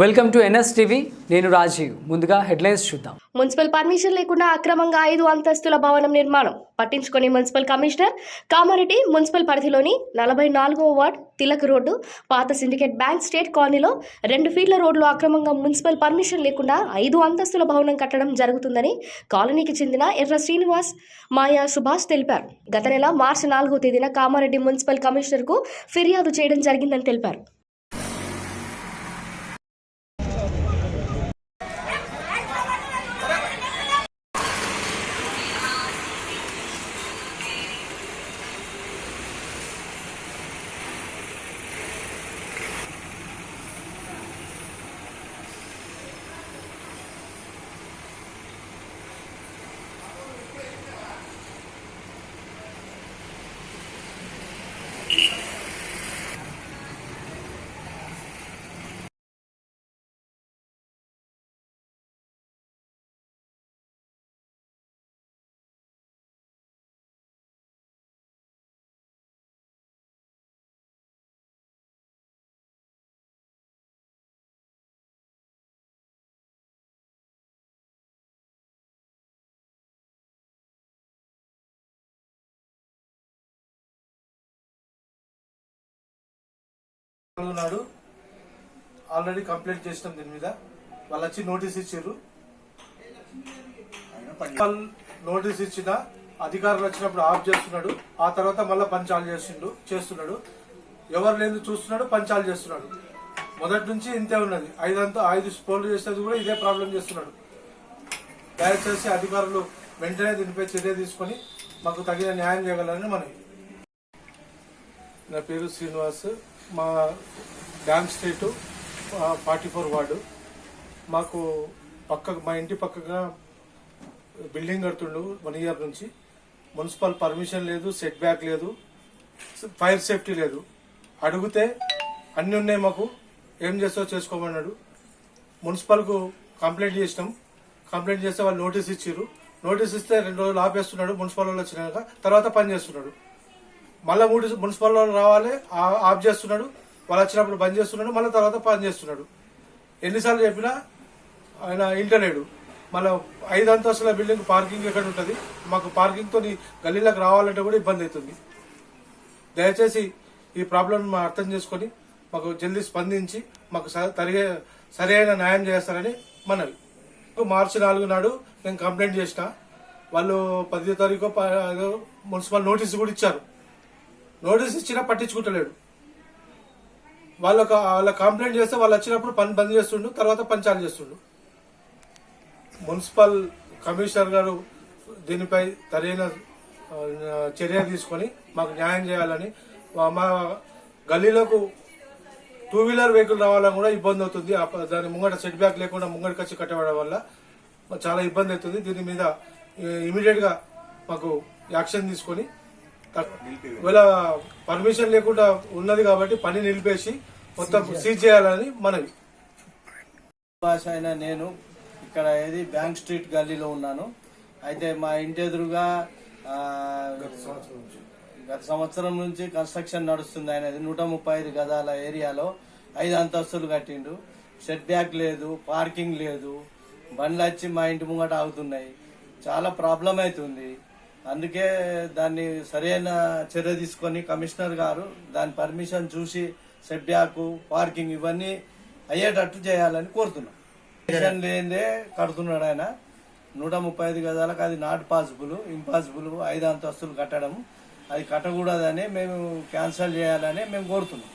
Welcome to NS TV నేను రాజీవ్. ముందుగా headlines చూద్దాం. మున్సిపల్ పర్మిషన్ లేకుండా అక్రమంగా ఐదు అంతస్తుల భవనం నిర్మాణం పట్టించుకుని మున్సిపల్ కమిషనర్ కామారెడ్డి మున్సిపల్ పరిధిలోని నలభై నాలుగవ వార్డ్ తిలక్ రోడ్డు పాత సిండికేట్ బ్యాంక్ స్టేట్ కాలనీలో రెండు ఫీట్ల రోడ్లు అక్రమంగా మున్సిపల్ పర్మిషన్ లేకుండా ఐదు అంతస్తుల భవనం కట్టడం జరుగుతుందని కాలనీకి చెందిన ఎర్ర శ్రీనివాస్ మాయా సుభాష్ తెలిపారు. గత నెల మార్చి నాలుగో తేదీన కామారెడ్డి మున్సిపల్ కమిషనర్కు ఫిర్యాదు చేయడం జరిగిందని తెలిపారు. నాడు ఆల్రెడీ కంప్లైంట్ చేసినాం దీని మీద. వాళ్ళు వచ్చి నోటీస్ ఇచ్చారు నోటీస్ ఇచ్చిన అధికారులు వచ్చినప్పుడు ఆఫ్ చేస్తున్నాడు. ఆ తర్వాత మళ్ళీ పంచాలు చేస్తుండు చేస్తున్నాడు. ఎవరు లేదు చూస్తున్నాడు పంచాలు చేస్తున్నాడు. మొదటి నుంచి ఇంతే ఉన్నది. ఐదంతా ఐదు స్పోర్లు చేసేది కూడా ఇదే ప్రాబ్లం చేస్తున్నాడు. దయచేసి అధికారులు వెంటనే దీనిపై చర్య తీసుకొని మాకు తగిన న్యాయం చేయగలరని మనవి. నా పేరు శ్రీనివాస్. మా dam state forty four ward. మాకు పక్క మా ఇంటి పక్కగా బిల్డింగ్ కడుతుండు వన్ ఇయర్ నుంచి. మున్సిపల్ పర్మిషన్ లేదు సెట్ బ్యాక్ లేదు ఫైర్ సేఫ్టీ లేదు. అడిగితే అన్ని ఉన్నాయి మాకు. ఏం చేస్తావో చేసుకోమన్నాడు. మున్సిపల్కు కంప్లైంట్ చేసినాం. కంప్లైంట్ చేస్తే వాళ్ళు నోటీస్ ఇచ్చారు నోటీస్ ఇస్తే రెండు రోజులు ఆపేస్తున్నాడు మున్సిపల్ వాళ్ళు వచ్చినాక తర్వాత పని చేస్తున్నాడు. మళ్ళీ మూడు మున్సిపల్ వాళ్ళు రావాలి ఆఫ్ చేస్తున్నాడు వాళ్ళు వచ్చినప్పుడు బంద్ చేస్తున్నాడు మళ్ళీ తర్వాత పని చేస్తున్నాడు. ఎన్నిసార్లు చెప్పినా ఆయన ఇంటలేడు. మళ్ళీ ఐదు అంతస్తుల బిల్డింగ్ పార్కింగ్ ఎక్కడ ఉంటుంది? మాకు పార్కింగ్తో గల్లీలోకి రావాలంటే కూడా ఇబ్బంది అవుతుంది. దయచేసి ఈ ప్రాబ్లం అర్థం చేసుకొని మాకు జల్దీ స్పందించి మాకు తరిగే సరైన న్యాయం చేస్తారని మనవి. మార్చి నాలుగు నాడు నేను కంప్లైంట్ చేసిన. వాళ్ళు పదో తారీఖు ప- ఏదో మున్సిపల్ నోటీస్ కూడా ఇచ్చారు. నోటీస్ ఇచ్చినా పట్టించుకుంటలేడు. వాళ్ళ వాళ్ళ కంప్లైంట్ చేస్తే వాళ్ళు వచ్చినప్పుడు పని బంద్ చేస్తుండు తర్వాత పంచాలు చేస్తుండు. మున్సిపల్ కమిషనర్ గారు దీనిపై సరైన చర్య తీసుకొని మాకు న్యాయం చేయాలని మా- మా గల్లీలకు టూ వీలర్ వెహికల్ రావాలని కూడా ఇబ్బంది అవుతుంది. దాని ముంగట సెట్ బ్యాక్ లేకుండా ముంగట ఖర్చు కట్టబడడం వల్ల చాలా ఇబ్బంది అవుతుంది. దీని మీద ఇమీడియట్గా మాకు యాక్షన్ తీసుకొని ఒకవేళ పర్మిషన్ లేకుండా ఉన్నది కాబట్టి పని నిలిపేసి మొత్తం సీజ్ చేయాలని మనవి. భాష అయిన నేను ఇక్కడ ఏది బ్యాంక్ స్ట్రీట్ గల్లీలో ఉన్నాను. అయితే మా ఇంటి ఎదురుగా గత సంవత్సరం నుంచి. కన్స్ట్రక్షన్ నడుస్తుంది ఆయనది. నూట ముప్పై ఐదు గదాల ఏరియాలో ఐదు అంతస్తులు కట్టిండు. సెట్ బ్యాక్ లేదు పార్కింగ్ లేదు. బండ్లు వచ్చి మా ఇంటి ముంగట ఆగుతున్నాయి. చాలా ప్రాబ్లం అవుతుంది. అందుకే దాన్ని సరైన చర్య తీసుకొని కమిషనర్ గారు దాని పర్మిషన్ చూసి సెట్బ్యాక్ పార్కింగ్ ఇవన్నీ అయ్యేటట్టు చేయాలని కోరుతున్నాం. పర్మిషన్ లేదే కడుతున్నాడు ఆయన. నూట ముప్పై ఐదు గదాలకు అది నాట్ పాసిబుల్ ఇంపాసిబుల్ ఐదు అంతస్తులు కట్టడం. అది కట్టకూడదని మేము క్యాన్సిల్ చేయాలని మేము కోరుతున్నాం.